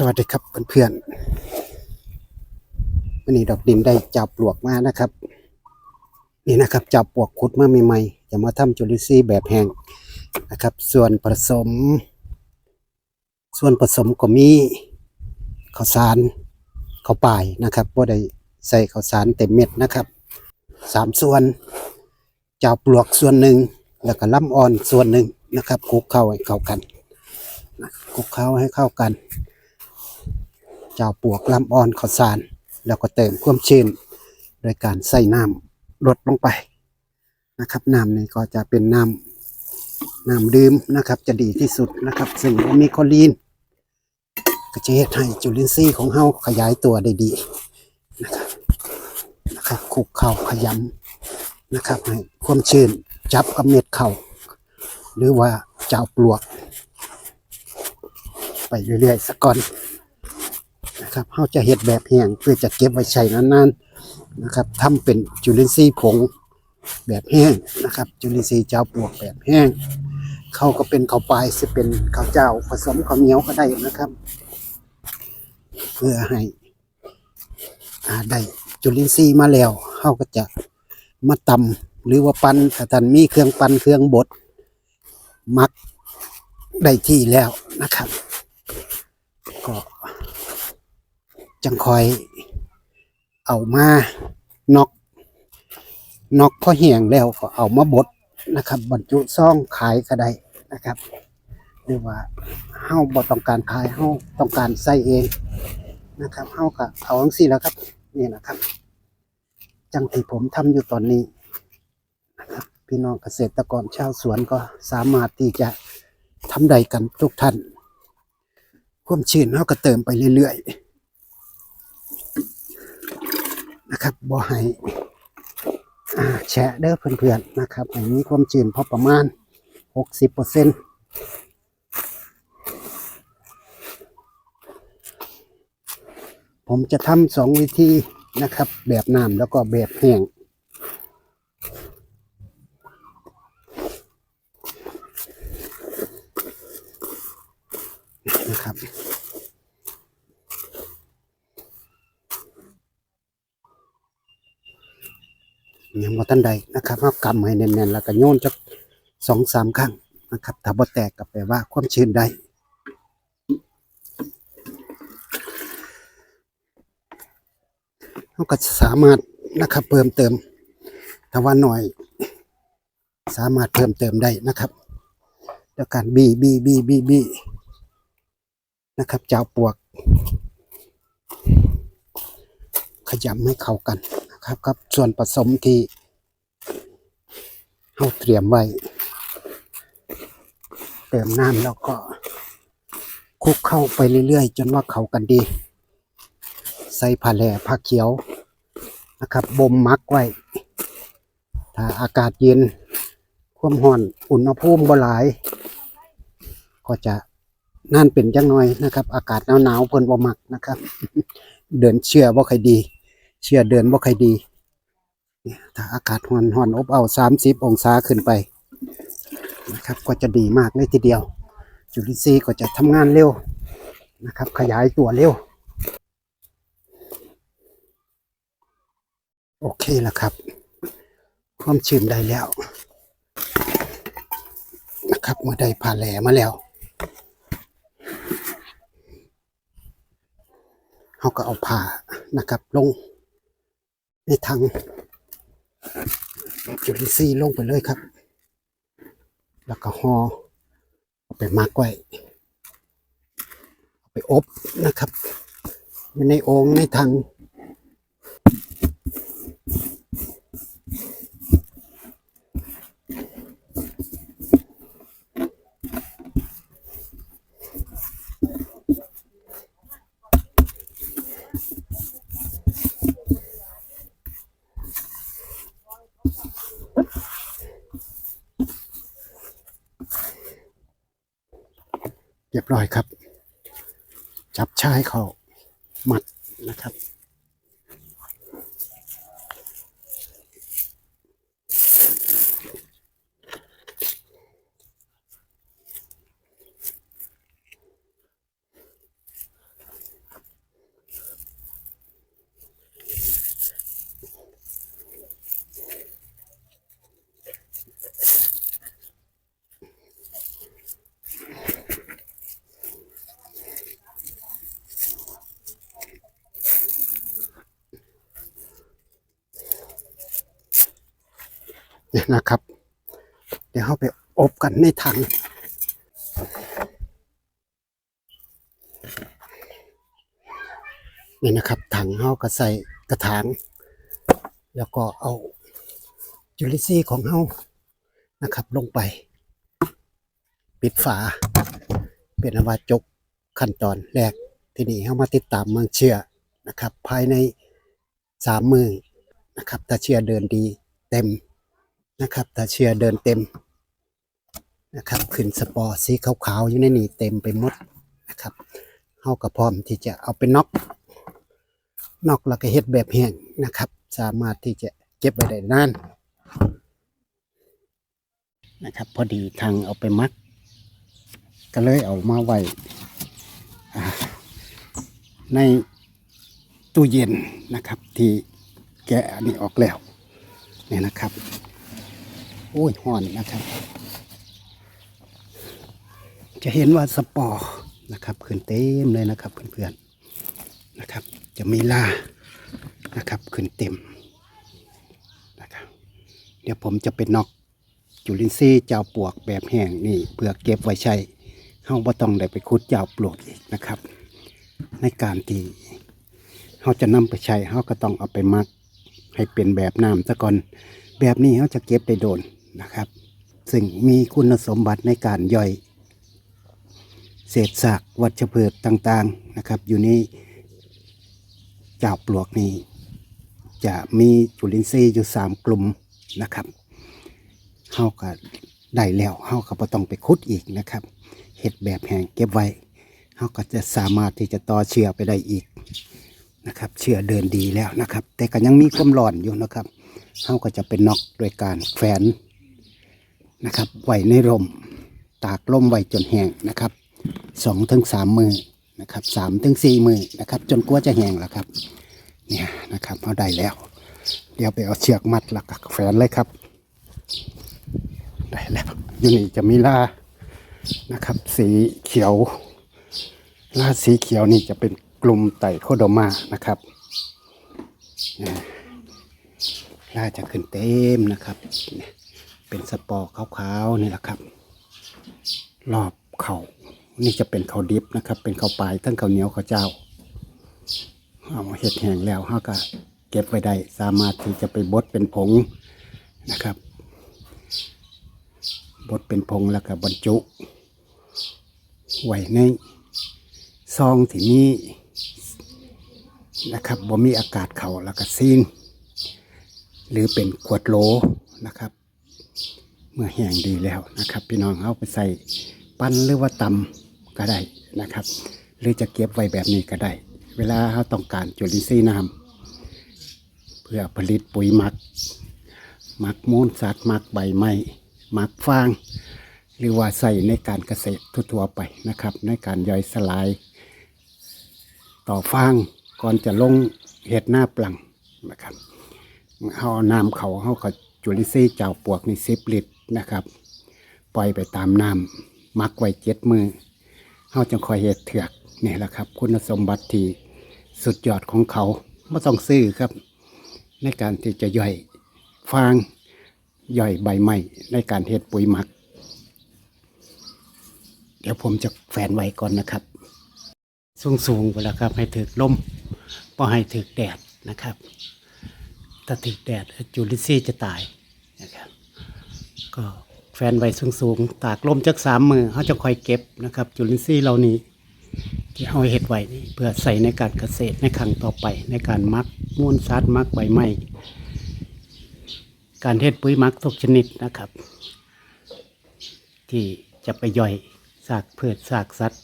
สวัสดีครับเพื่อนๆวันนี้ดอกดินได้จับปลวกมานะครับ นี่นะครับจับปลวกขุดมาใหม่ๆจะมาทำจุลินทรีย์แบบแห้งนะครับ ส่วนผสม ส่วนผสมก็มีข้าวสารข้าวป่ายนะครับว่าได้ใส่ข้าวสารเต็มเม็ดนะครับสามส่วนจับปลวกส่วนหนึ่งแล้วก็ลำอ่อนส่วนหนึ่งนะครับคลุกเข้าให้เข้ากันคลุกเข้าให้เข้ากัน เจ้าปวกลำอ่อนข้าวสาร แล้วก็เติมความชื้นโดยการใส่น้ำลดลงไปนะครับน้ำนี้ก็จะเป็นน้ำน้ำดื่มนะครับ จะดีที่สุดนะครับ ซึ่งมีคอลีนก็จะเฮ็ดให้จุลินทรีย์ของเฮาขยายตัวได้ดีนะครับนะครับคุกเข่าขยำนะครับให้ความชื้นจับกับเม็ดเข่าหรือว่าเจ้าปลวก ไปเรื่อยๆสักก่อน นะครับเขาจะเห็ดแบบแห้งเพื่อจะเก็บไว้ใช้นานๆนะครับทำเป็นจุลินทรีย์ผงแบบแห้งนะครับ จุลินทรีย์เจ้าปลวกแบบแห้งเขาก็เป็นข้าวปลายจะเป็นข้าวเจ้าผสมข้าวเหนียวก็ได้นะครับ เพื่อให้ได้จุลินทรีย์มาแล้วเขาก็จะมาตำหรือว่าปั้นถ้าท่านมีเครื่องปั้นเครื่องบดมักได้ที่แล้วนะครับ ก็ จังคอยเอามานอกนอกพอเหี่ยงแล้วก็เอามาบดนะครับ บรรจุซ่องขายก็ได้นะครับหรือว่าเฮาบ่ต้องการขายเฮาต้องการใส่เองนะครับเฮาก็เอาจังซี่แล้วครับนี่นะครับ จังที่ผมทำอยู่ตอนนี้นะครับพี่น้องเกษตรกรชาวสวนก็สามารถที่จะทำได้กันทุกท่าน ความชื้นเฮาก็เติมไปเรื่อยๆ นะครับบ่ให้แฉะเด้อเพื่อนๆนะครับให้มีความชื้นพอประมาณ 60%ผมจะทำสองวิธีนะครับ แบบน้ำแล้วก็แบบแห้งนะครับ ยังบ่ทันใดนะครับเอากำให้แน่นๆแล้วก็โยนจักสองสามครั้งนะครับถ้าบ่แตกก็แปลว่าความชื้นได้เราก็สามารถนะครับเพิ่มเติมถ้าว่าหน่อย สามารถเพิ่มเติมได้นะครับด้วยการบีบีบีบีบีนะครับเจ้าปวก ขยำให้เข้ากัน ครับกับส่วนผสมที่เราเตรียมไว้ เติมน้ำแล้วก็คลุกเข้าไปเรื่อยๆ จนว่าเขากันดี ใส่ผ้าแหล่ผ้าเขียวนะครับบ่มมักไว้ ถ้าอากาศเย็นความร้อนอุณหภูมิบ่หลาย ก็จะนั่นเป็นจังน่อยนะครับ อากาศหนาวๆเพิ่นบ่มักนะครับ เดินเชื่อบ่ค่อยดี เชื่อเดินบ่ใค่อยดีเนี่ยถ้าอากาศร้อนร้อนอบเอาสามสิบองศาขึ้นไปนะครับก็จะดีมากเลยทีเดียว จุลินทรีย์ก็จะทำงานเร็วนะครับ ขยายตัวเร็ว โอเคแล้วครับความชื้นได้แล้วนะครับเมื่อได้ผ่าแหลมาแล้วเขาก็เอาผ่านะครับลง ในถังจุลินทรีย์ลงไปเลยครับ แล้วก็ห่อเอไปมักไว้เอาไปอบนะครับ ในโอ่งในถัง เรียบร้อยครับ จับชายเขามัดนะครับ เนี่ยนะครับ เดี๋ยวเราไปอบกันในถังนี่นะครับถังเราก็ใส่กระถาง แล้วก็เอาจุลินทรีย์ของเรานะครับ ลงไป ปิดฝา เป็นอวาจกขั้นตอนแรกที่นี่เรามาติดตามเมืองเชื่อนะครับ ภายในสามมือนะครับถ้าเชื่อเดินดีเต็ม นะครับถ้าเชื่อเดินเต็มนะครับขึ้นสปอร์สีขาวๆอยู่ในนี่เต็มไปหมดนะครับเฮาก็พร้อมที่จะเอาไปน็อกนอกแล้วก็เฮ็ดแบบแห้งนะครับ สามารถที่จะเก็บไว้ได้นานนะครับ พอดีทางเอาไปมัดก็เลยเอามาไว้ในตู้เย็นนะครับ ที่แกะอันนี้ออกแล้วเนี่ยนะครับ โอ้ยห่อนนะครับ จะเห็นว่าสปอร์นะครับขึ้นเต็มเลยนะครับเพื่อนๆนะครับ จะมีลานะครับขึ้นเต็มนะครับ เดี๋ยวผมจะเป็นนอกจุลินทรีย์เจ้าปลวกแบบแห้งนี่เพื่อเก็บไว้ใช้เฮาบ่ต้องได้ไปขุดเจ้าปลวกอีกนะครับ ในการที่เฮาจะนำไปใช้เฮาก็ต้องเอาไปมักให้เป็นแบบน้ำซะก่อน แบบนี้เฮาจะเก็บได้โดน นะครับ ซึ่งมีคุณสมบัติในการย่อยเศษซากวัชพืชต่างๆนะครับ อยู่ในเจ้าปลวกนี้ จะมีจุลินทรีย์อยู่สามกลุ่มนะครับเฮาก็ได้แล้วเฮาก็บ่ต้องไปขุดอีกนะครับเห็ดแบบแห้งเก็บไว้เฮาก็จะสามารถที่จะต่อเชื้อไปได้อีกนะครับเชื้อเดินดีแล้วนะครับ แต่ก็ยังมีความร้อนอยู่นะครับเฮาก็จะเป็นน็อกโดยการแฝน นะครับไว้ในร่มตากลมไว้จนแห้งนะครับสองถึงสามมือนะครับสามถึงสี่มือนะครับ จนกว่าจะแห้งแล้วครับเนี่ยนะครับเอาได้แล้ว เดี๋ยวไปเอาเชือกมัดหลักแฝนเลยครับ ได้แล้วอยู่นี่จะมีลานะครับ สีเขียวลาสีเขียวนี่จะเป็นกลุ่มไตโคโดมานะครับเนี่ยลาจะขึ้นเต็มนะครับเนี่ย เป็นสปอร์ขาวๆนี่แหละครับ รอบเขานี่จะเป็นเขาดิบนะครับ เป็นเขาปลายทั้งเขาเหนียวเขาเจ้าเอาเห็ดแห้งแล้วเขาก็เก็บไว้ได้สามารถที่จะไปบดเป็นผงนะครับบดเป็นผงแล้วก็บรรจุไว้ในซองที่นี้นะครับบ่มีอากาศเขาแล้วก็ซีน หรือเป็นขวดโหลนะครับ มื่อแห้งดีแล้วนะครับ พี่น้องเอาไปใส่ปั้นหรือว่าตำก็ได้นะครับ หรือจะเก็บไว้แบบนี้ก็ได้ เวลาเราต้องการจุลินทรีย์น้ำเพื่อผลิตปุ๋ยหมักหมักมูลสัตว์หมักใบไม้หมักฟาง หรือว่าใส่ในการเกษตรทั่วๆไปนะครับ ในการย่อยสลาย ต่อฟางก่อนจะลงเห็ดหน้าปลังนะครับเอาน้ำเขาเขาก็จุลินทรีย์เจ้าปวกในสิบลิตร นะครับ ปล่อยไปตามน้ำมักไว้เจ็ดมือเขาจังคอยเห็ดเถือกนี่แหละครับ คุณสมบัติที่สุดยอดของเขาไม่ต้องซื้อครับ ในการที่จะย่อยฟางย่อยใบไม้ในการเห็ดปุ๋ยหมัก เดี๋ยวผมจะแฝนไว้ก่อนนะครับ สูงสูงๆไปแล้วครับ ให้ถึกลมพอให้ถึกแดดนะครับ ถ้าถึกแดดจุลินทรีย์จะตายนะครับ ก็แฟนไว้สูงๆ ตากลมจักสามมือเขาจะคอยเก็บนะครับ จุลินทรีย์เหล่านี้ ที่เอาเห็ดไว้นี่เพื่อใส่ในการเกษตรในครั้งต่อไป ในการมักมูลสัตว์มักใบไม้การเทศปุ๋ยมักทุกชนิดนะครับ ที่จะไปย่อยซากพืชซากสัตว์